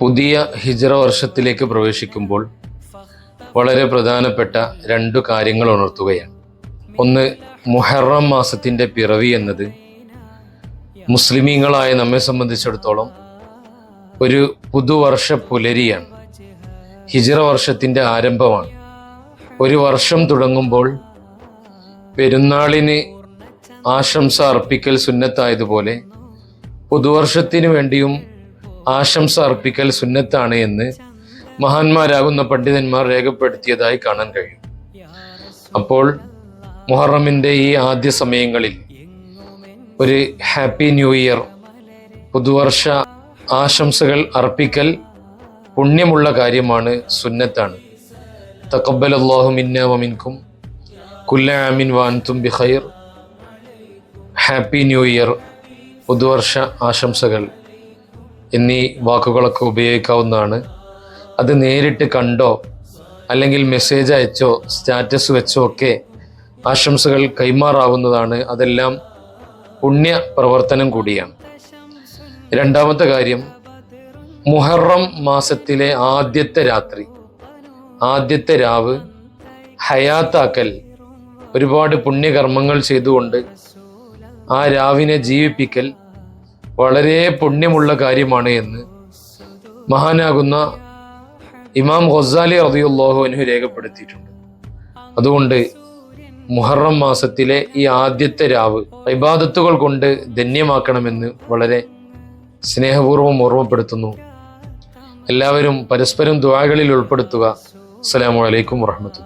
പുതിയ ഹിജറ വർഷത്തിലേക്ക് പ്രവേശിക്കുമ്പോൾ വളരെ പ്രധാനപ്പെട്ട രണ്ടു കാര്യങ്ങൾ ഉണർത്തുകയാണ്. ഒന്ന് മുഹറം മാസത്തിന്റെ പിറവി എന്നത് മുസ്ലിമീങ്ങളായ നമ്മെ സംബന്ധിച്ചിടത്തോളം ഒരു പുതുവർഷ പുലരിയാണ്. ഹിജറ വർഷത്തിന്റെ ആരംഭമാണ്. ഒരു വർഷം തുടങ്ങുമ്പോൾ പെരുന്നാളിന് ആശംസ അർപ്പിക്കൽ സുന്നത്തായതുപോലെ പുതുവർഷത്തിനു വേണ്ടിയും ആശംസ അർപ്പിക്കൽ സുന്നത്താണ് എന്ന് മഹാന്മാരാകുന്ന പണ്ഡിതന്മാർ രേഖപ്പെടുത്തിയതായി കാണാൻ കഴിയും. അപ്പോൾ മുഹറമിന്റെ ഈ ആദ്യ സമയങ്ങളിൽ ഒരു ഹാപ്പി ന്യൂ ഇയർ പുതുവർഷ ആശംസകൾ അർപ്പിക്കൽ പുണ്യമുള്ള കാര്യമാണ് സുന്നത്താണ്. തക്കബൽ അള്ളാഹു മിന്ന വമിൻകും കുല്ല ആമിൻ വാൻതും ബിഖൈർ. ഹാപ്പി ന്യൂ ഇയർ പുതുവർഷ ആശംസകൾ. എന്നീ വാക്കുകളൊക്കെ ഉപയോഗിക്കാവുന്നതാണ്. അത് നേരിട്ട് കണ്ടോ അല്ലെങ്കിൽ മെസ്സേജ് അയച്ചോ സ്റ്റാറ്റസ് വെച്ചോ ഒക്കെ ആശംസകൾ കൈമാറാവുന്നതാണ്. അതെല്ലാം പുണ്യ പ്രവർത്തനം കൂടിയാണ്. രണ്ടാമത്തെ കാര്യം മുഹറം മാസത്തിലെ ആദ്യത്തെ രാത്രി ആദ്യത്തെ രാവ് ഹയാത്താക്കൽ ഒരുപാട് പുണ്യകർമ്മങ്ങൾ ചെയ്തുകൊണ്ട് ആ രാവിനെ ജീവിപ്പിക്കൽ വളരെ പുണ്യമുള്ള കാര്യമാണ് എന്ന് മഹാനാകുന്ന ഇമാം ഖൊസാലി റതിയുള്ളാഹു അനു രേഖപ്പെടുത്തിയിട്ടുണ്ട്. അതുകൊണ്ട് മുഹറം മാസത്തിലെ ഈ ആദ്യത്തെ രാവ് ഇബാദത്തുകൾ കൊണ്ട് ധന്യമാക്കണമെന്ന് വളരെ സ്നേഹപൂർവം ഓർമ്മപ്പെടുത്തുന്നു. എല്ലാവരും പരസ്പരം ദ്വാകളിൽ ഉൾപ്പെടുത്തുക. അസ്സലാമു അലൈക്കും വറഹമത്തു